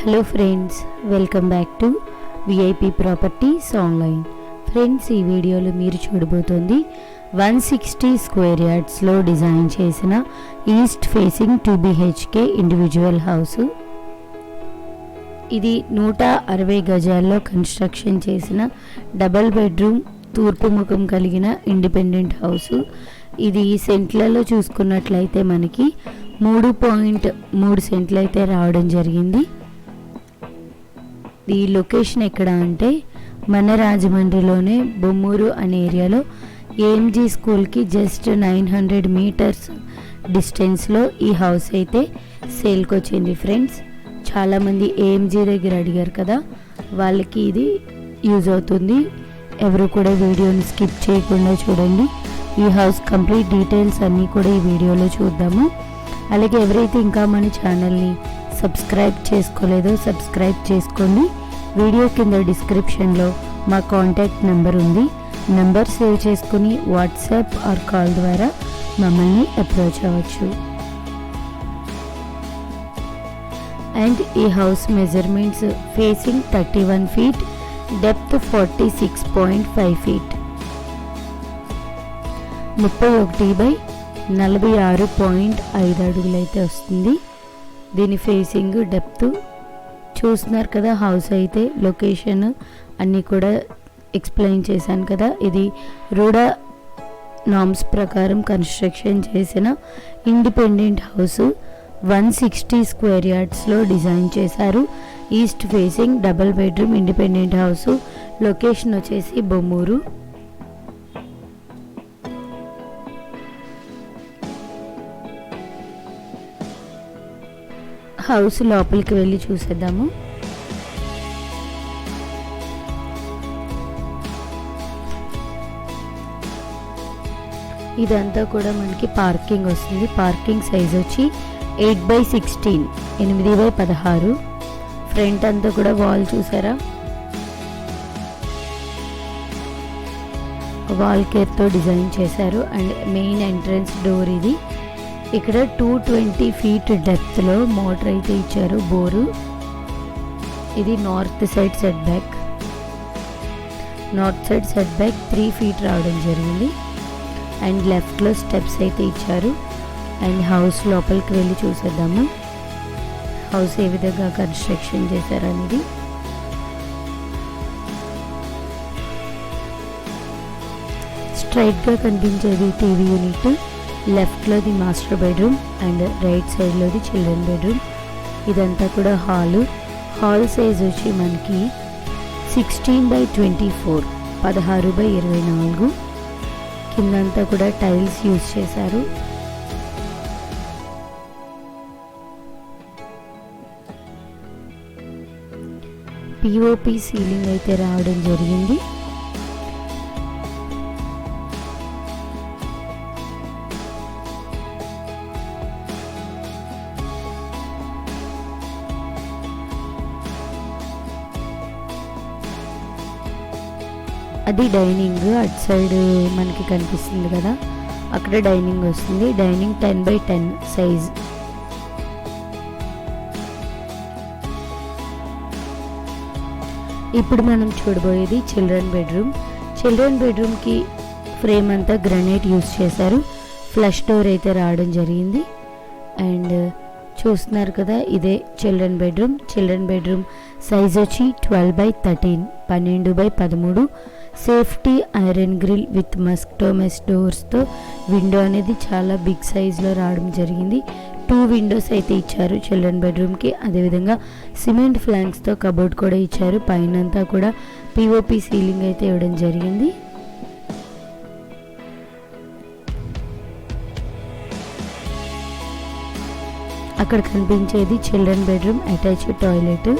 Hello friends welcome back to VIP properties online friends ఈ వీడియోలో మీరు చూడబోతోంది వన్ సిక్స్టీ స్క్వేర్ యార్డ్స్లో డిజైన్ చేసిన east facing two BHK individual house ఇది నూట అరవై గజాల్లో కన్స్ట్రక్షన్ చేసిన డబల్ బెడ్రూమ్ తూర్పు ముఖం కలిగిన ఇండిపెండెంట్ హౌస్ ఇది సెంట్లలో చూసుకున్నట్లయితే మనకి మూడు పాయింట్ మూడు సెంట్లు అయితే రావడం జరిగింది. ఈ లొకేషన్ ఎక్కడ అంటే మన రాజమండ్రిలోనే బొమ్మూరు అనే ఏరియాలో ఏఎంజీ స్కూల్కి జస్ట్ నైన్ హండ్రెడ్ మీటర్స్ డిస్టెన్స్లో ఈ హౌస్ అయితే సేల్కి వచ్చింది ఫ్రెండ్స్. చాలామంది ఏఎంజీ దగ్గర అడిగారు కదా వాళ్ళకి ఇది యూజ్ అవుతుంది. ఎవరు కూడా వీడియోని స్కిప్ చేయకుండా చూడండి. ఈ హౌస్ కంప్లీట్ డీటెయిల్స్ అన్నీ కూడా ఈ వీడియోలో చూద్దాము. అలాగే ఎవరైతే ఇంకా మన ఛానల్ని సబ్స్క్రైబ్ చేసుకోలేదో సబ్స్క్రైబ్ చేసుకోండి వీడియో కింద డిస్క్రిప్షన్లో మా కాంటాక్ట్ నెంబర్ ఉంది. నెంబర్ సేవ్ చేసుకుని వాట్సాప్ ఆర్ కాల్ ద్వారా మమ్మల్ని అప్రోచ్ అవ్వచ్చు. అండ్ ఈ house measurements facing thirty one feet depth forty six point five feet. ముప్పై ఒకటి బై నలభై ఆరు పాయింట్ ఐదు అడుగులు అయితే వస్తుంది. దీని ఫేసింగ్ డెప్త్ చూస్తున్నారు కదా హౌస్ అయితే లొకేషన్ అన్నీ కూడా ఎక్స్ప్లెయిన్ చేశాను కదా. ఇది రూడా నామ్స్ ప్రకారం కన్స్ట్రక్షన్ చేసిన independent house. One sixty square యార్డ్స్లో design చేశారు. East facing double bedroom independent house. Location వచ్చేసి బొమ్మూరు. హౌస్ లోపలికి వెళ్ళి చూసేద్దాము. ఇదంతా కూడా మనకి పార్కింగ్ వస్తుంది. పార్కింగ్ సైజ్ వచ్చి ఎయిట్ బై సిక్స్టీన్ ఎనిమిది బై పదహారు. ఫ్రంట్ అంతా కూడా వాల్ చూసారా? వాల్ కేర్తో డిజైన్ చేశారు. అండ్ మెయిన్ ఎంట్రన్స్ డోర్ ఇది. ఇక్కడ టూ ట్వంటీ ఫీట్ డెప్త్లో మోటార్ అయితే ఇచ్చారు బోరు. ఇది north side set back north side set back three feet రావడం జరిగింది. అండ్ లెఫ్ట్లో స్టెప్స్ అయితే ఇచ్చారు. అండ్ హౌస్ లోపలికి వెళ్ళి చూసేద్దాము హౌస్ ఏ విధంగా కన్స్ట్రక్షన్ చేశారనేది స్ట్రైట్గా కనిపించేది టీవీ యూనిట్ లెఫ్ట్లోది మాస్టర్ బెడ్రూమ్ అండ్ రైట్ సైడ్లోది చిల్డ్రన్ బెడ్రూమ్. ఇదంతా కూడా హాలు. హాల్ సైజ్ వచ్చి మనకి సిక్స్టీన్ బై ట్వంటీ ఫోర్ పదహారు బై ఇరవై నాలుగు. కిందంతా కూడా టైల్స్ యూజ్ చేశారు. పిఓపి సీలింగ్ అయితే రావడం జరిగింది. అది డైనింగ్ అటు సైడ్ మనకి కనిపిస్తుంది కదా. అక్కడ డైనింగ్ వస్తుంది. Dining ten by ten size. ఇప్పుడు మనం చూడబోయేది చిల్డ్రన్ బెడ్రూమ్. చిల్డ్రన్ బెడ్రూమ్కి ఫ్రేమ్ అంతా గ్రనైట్ యూస్ చేశారు. ఫ్లష్ డోర్ అయితే రావడం జరిగింది. అండ్ చూస్తున్నారు కదా ఇదే children bedroom. Children bedroom size వచ్చి ట్వెల్వ్ బై థర్టీన్ పన్నెండు బై పదమూడు. Safety iron grill with mosquito mesh డోర్స్తో window అనేది చాలా బిగ్ సైజ్లో రావడం జరిగింది. టూ విండోస్ అయితే ఇచ్చారు చిల్డ్రన్ బెడ్రూమ్కి. అదేవిధంగా సిమెంట్ ఫ్లాంక్స్తో కబోర్డ్ కూడా ఇచ్చారు. పైనంతా కూడా పిఓపి సీలింగ్ అయితే ఇవ్వడం జరిగింది. అక్కడ కనిపించేది children bedroom attached toilet.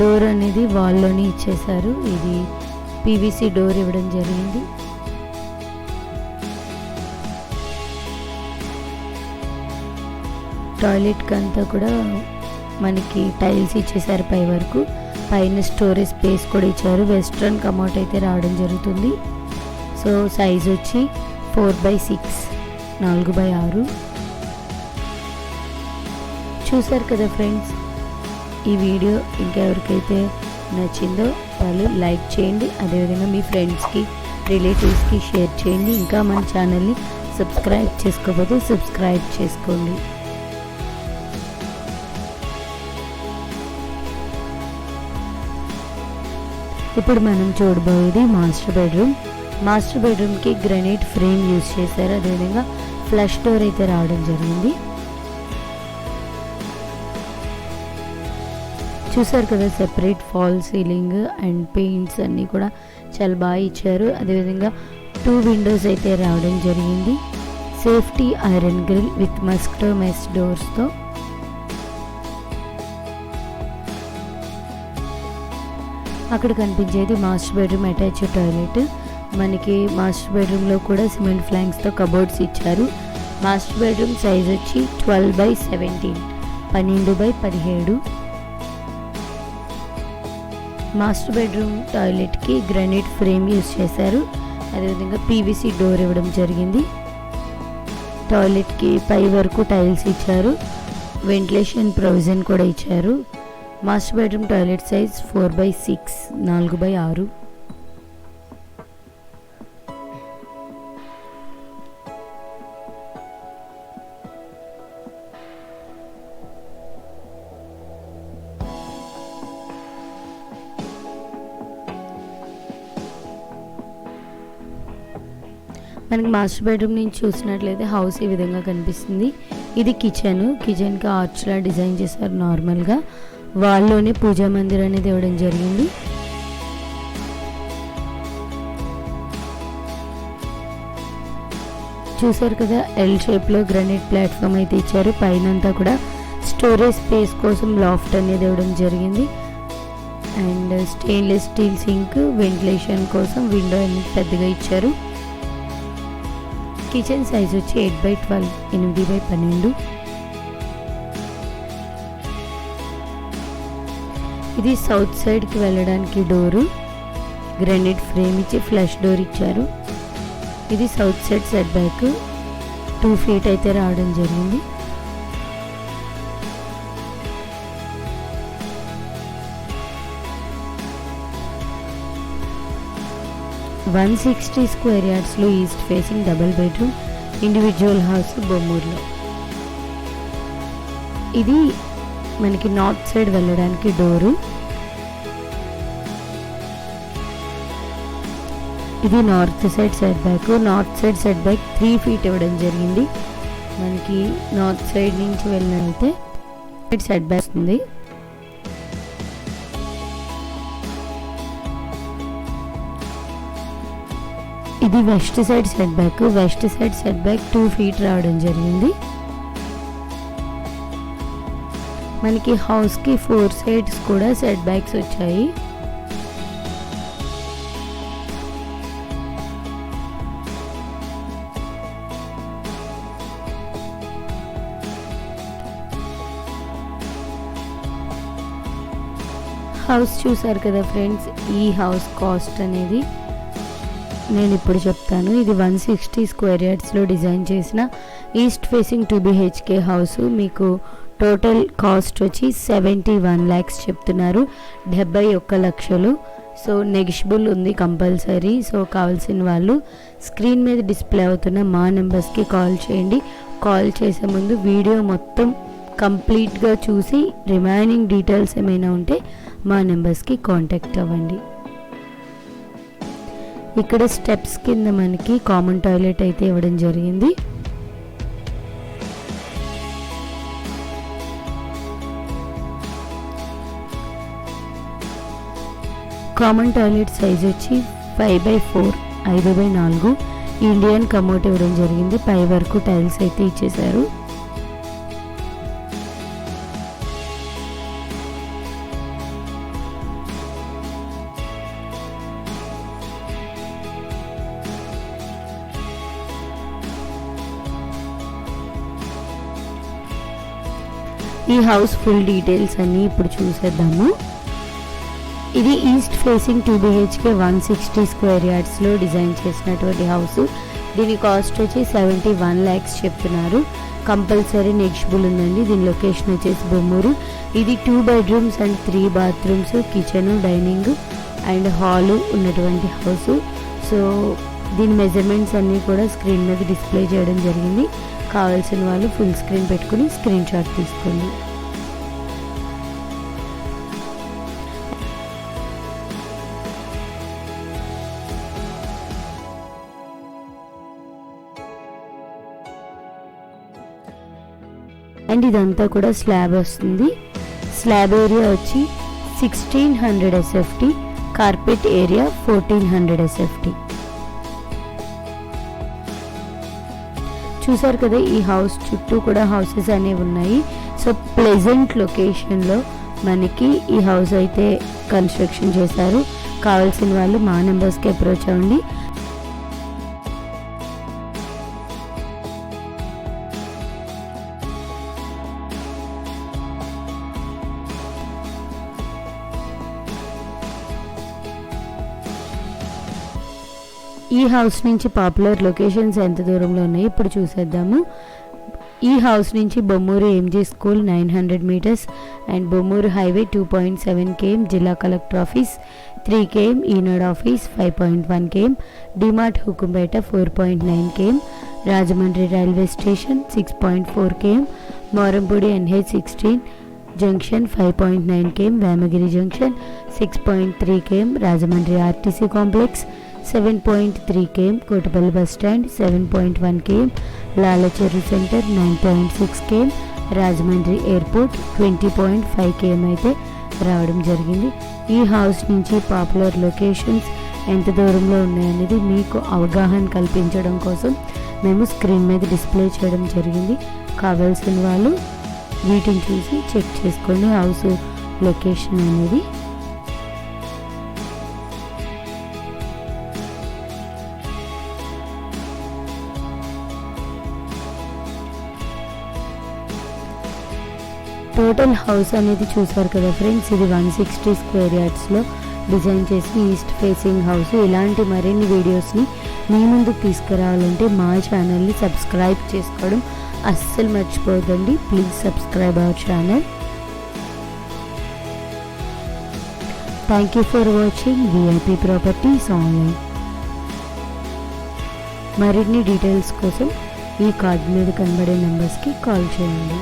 Door అనేది వాల్లోనే ఇచ్చేశారు. ఇది పీవీసీ డోర్ ఇవ్వడం జరిగింది. టాయిలెట్కి అంతా కూడా మనకి టైల్స్ ఇచ్చేసారు పై వరకు. పైన స్టోరేజ్ స్పేస్ కూడా ఇచ్చారు. వెస్ట్రన్ కమౌట్ అయితే రావడం జరుగుతుంది. సో సైజ్ వచ్చి ఫోర్ బై సిక్స్ నాలుగు బై ఆరు. చూసారు కదా ఫ్రెండ్స్ ఈ వీడియో ఇంకెవరికైతే నచ్చిందో వాళ్ళు లైక్ చేయండి. అదేవిధంగా మీ ఫ్రెండ్స్కి రిలేటివ్స్కి షేర్ చేయండి. ఇంకా మన ఛానల్ని సబ్స్క్రైబ్ చేసుకోకపోతే సబ్స్క్రైబ్ చేసుకోండి. ఇప్పుడు మనం చూడబోయేది మాస్టర్ బెడ్రూమ్. మాస్టర్ బెడ్రూమ్కి గ్రనైట్ ఫ్రేమ్ యూజ్ చేశారు. అదేవిధంగా ఫ్లష్ డోర్ అయితే రావడం జరిగింది. చూసారు కదా separate false ceiling and paints అన్నీ కూడా చాలా బాగా ఇచ్చారు. అదేవిధంగా టూ విండోస్ అయితే రావడం జరిగింది. Safety iron grill with mosquito mesh డోర్స్తో అక్కడ కనిపించేది మాస్టర్ బెడ్రూమ్ అటాచ్ టాయిలెట్ మనకి మాస్టర్ బెడ్రూమ్లో కూడా సిమెంట్ ఫ్లాంక్స్తో కబోర్డ్స్ ఇచ్చారు. మాస్టర్ బెడ్రూమ్ సైజ్ వచ్చి ట్వెల్వ్ బై సెవెంటీన్ పన్నెండు బై పదిహేడు. మాస్టర్ బెడ్రూమ్ టాయిలెట్కి గ్రానైట్ ఫ్రేమ్ యూస్ చేశారు. అదేవిధంగా పీవీసీ డోర్ ఇవ్వడం జరిగింది. టాయిలెట్కి పై వరకు టైల్స్ ఇచ్చారు. వెంటిలేషన్ ప్రొవిజన్ కూడా ఇచ్చారు. Master bedroom toilet size four by six నాలుగు బై ఆరు. మనకి మాస్టర్ బెడ్రూమ్ నుంచి చూసినట్లయితే హౌస్ ఈ విధంగా కనిపిస్తుంది. ఇది కిచెన్. కిచెన్కి ఆర్చ్లా డిజైన్ చేశారు నార్మల్గా. వాళ్ళలోనే పూజా మందిర్ అనేది ఇవ్వడం జరిగింది. చూసారు కదా ఎల్ షేప్లో గ్రానైట్ ప్లాట్ఫామ్ అయితే ఇచ్చారు. పైన అంతా కూడా స్టోరేజ్ స్పేస్ కోసం లాఫ్ట్ అనేది ఇవ్వడం జరిగింది. And stainless steel sink ventilation కోసం విండో అనేది పెద్దగా ఇచ్చారు. కిచెన్ సైజ్ వచ్చి ఎయిట్ బై ట్వెల్వ్ ఎనిమిది బై పన్నెండు. ఇది సౌత్ సైడ్కి వెళ్ళడానికి డోరు. గ్రానైట్ ఫ్రేమ్ ఇచ్చి ఫ్లష్ డోర్ ఇచ్చారు. ఇది south side set back. Two feet అయితే రావడం జరిగింది. One sixty square యార్డ్స్లో east facing double bedroom individual house బొమ్మూరులో. ఇది మనకి నార్త్ సైడ్ వెళ్ళడానికి డోరు. ఇది north side set back north side set back three feet ఇవ్వడం జరిగింది. మనకి నార్త్ సైడ్ నుంచి వెళ్ళినైతే సెట్ బ్యాక్ ఉంది ఇది west side set back west side set back two feet రావడం జరిగింది. మనకి హౌస్కి ఫోర్ సైడ్స్ కూడా సెట్ బ్యాక్స్ వచ్చాయి. హౌస్ చూసారు కదా ఫ్రెండ్స్ ఈ హౌస్ కాస్ట్ అనేది నేను ఇప్పుడు చెప్తాను. ఇది వన్ సిక్స్టీ స్క్వేర్ యార్డ్స్లో డిజైన్ చేసిన east facing two BHK house. మీకు టోటల్ కాస్ట్ వచ్చి సెవెంటీ వన్ ల్యాక్స్ చెప్తున్నారు. డెబ్బై ఒక్క లక్షలు. సో నెగిషిబుల్ ఉంది కంపల్సరీ. సో కావాల్సిన వాళ్ళు స్క్రీన్ మీద డిస్ప్లే అవుతున్న మా నెంబర్స్కి కాల్ చేయండి. కాల్ చేసే ముందు వీడియో మొత్తం కంప్లీట్గా చూసి రిమైనింగ్ డీటెయిల్స్ ఏమైనా ఉంటే మా నెంబర్స్కి కాంటాక్ట్ అవ్వండి. ఇక్కడ స్టెప్స్ కింద మనకి కామన్ టాయిలెట్ అయితే ఇవ్వడం జరిగింది. కామన్ టాయిలెట్ సైజ్ వచ్చి ఫైవ్ బై ఫోర్ ఐదు బై నాలుగు. ఇండియన్ కమోట్ ఇవ్వడం జరిగింది. పై వరకు టైల్స్ అయితే ఇచ్చేశారు. ఈ హౌస్ ఫుల్ డీటెయిల్స్ అన్నీ ఇప్పుడు చూసేద్దాము. ఇది east facing two BHK one sixty square యార్డ్స్లో design చేసినటువంటి హౌస్ దీని కాస్ట్ వచ్చి సెవెంటీ వన్ ల్యాక్స్ చెప్తున్నారు. కంపల్సరీ నెక్స్ట్బుల్ ఉందండి. దీని లొకేషన్ వచ్చేసి బొమ్మూరు. ఇది two bedrooms and three bathrooms kitchen dining and hall ఉన్నటువంటి హౌస్ సో దీని మెజర్మెంట్స్ అన్నీ కూడా స్క్రీన్ మీద డిస్ప్లే చేయడం జరిగింది. కావాల్సిన వాళ్ళు ఫుల్ స్క్రీన్ పెట్టుకుని స్క్రీన్ షాట్ తీసుకోండి. అండ్ ఇదంతా కూడా స్లాబ్ వస్తుంది. స్లాబ్ ఏరియా వచ్చి sixteen hundred SFT carpet area fourteen hundred SFT చూసారు కదా ఈ హౌస్ చుట్టూ కూడా హౌసెస్ అనేవి ఉన్నాయి. సో ప్లెజెంట్ లొకేషన్లో మనకి ఈ హౌస్ అయితే కన్స్ట్రక్షన్ చేశారు. కావాల్సిన వాళ్ళు మా నెంబర్స్కి అప్రోచ్ అవ్వండి. ఈ హౌస్ నుంచి పాపులర్ లొకేషన్స్ ఎంత దూరంలో ఉన్నాయి ఇప్పుడు చూసేద్దాము. ఈ హౌస్ నుంచి Bommuru MG school nine hundred metres and Bommuru highway two point seven KM జిల్లా collector office three KM Eenadu office five point one KM DMart Hukumpeta four point nine KM Rajahmundry railway station six point four KM Morampudi NH sixteen junction five point nine KM Vemagiri junction six point three KM Rajahmundry RTC complex seven point three KM Kotipalli bus stand seven point one KM Lalacheruvu centre nine point six KM Rajahmundry airport twenty point five KM అయితే రావడం జరిగింది. ఈ house నుంచి popular locations ఎంత దూరంలో ఉన్నాయనేది మీకు అవగాహన కల్పించడం కోసం మేము స్క్రీన్ మీద డిస్ప్లే చేయడం జరిగింది. కావాల్సిన వాళ్ళు వీటిని చూసి చెక్ చేసుకోండి హౌస్ లొకేషన్ అనేది. టోటల్ హౌస్ అనేది చూసారు కదా ఫ్రెండ్స్ ఇది వన్ సిక్స్టీ స్క్వేర్ యార్డ్స్లో డిజైన్ చేసి ఈస్ట్ ఫేసింగ్ హౌస్ ఇలాంటి మరిన్ని వీడియోస్ని మీ ముందుకు తీసుకురావాలంటే మా ఛానల్ని సబ్స్క్రైబ్ చేసుకోవడం అస్సలు మర్చిపోదండి please subscribe our channel thank you for watching VIP properties online మరిన్ని డీటెయిల్స్ కోసం ఈ కార్డు మీద కనబడే నెంబర్స్కి కాల్ చేయండి.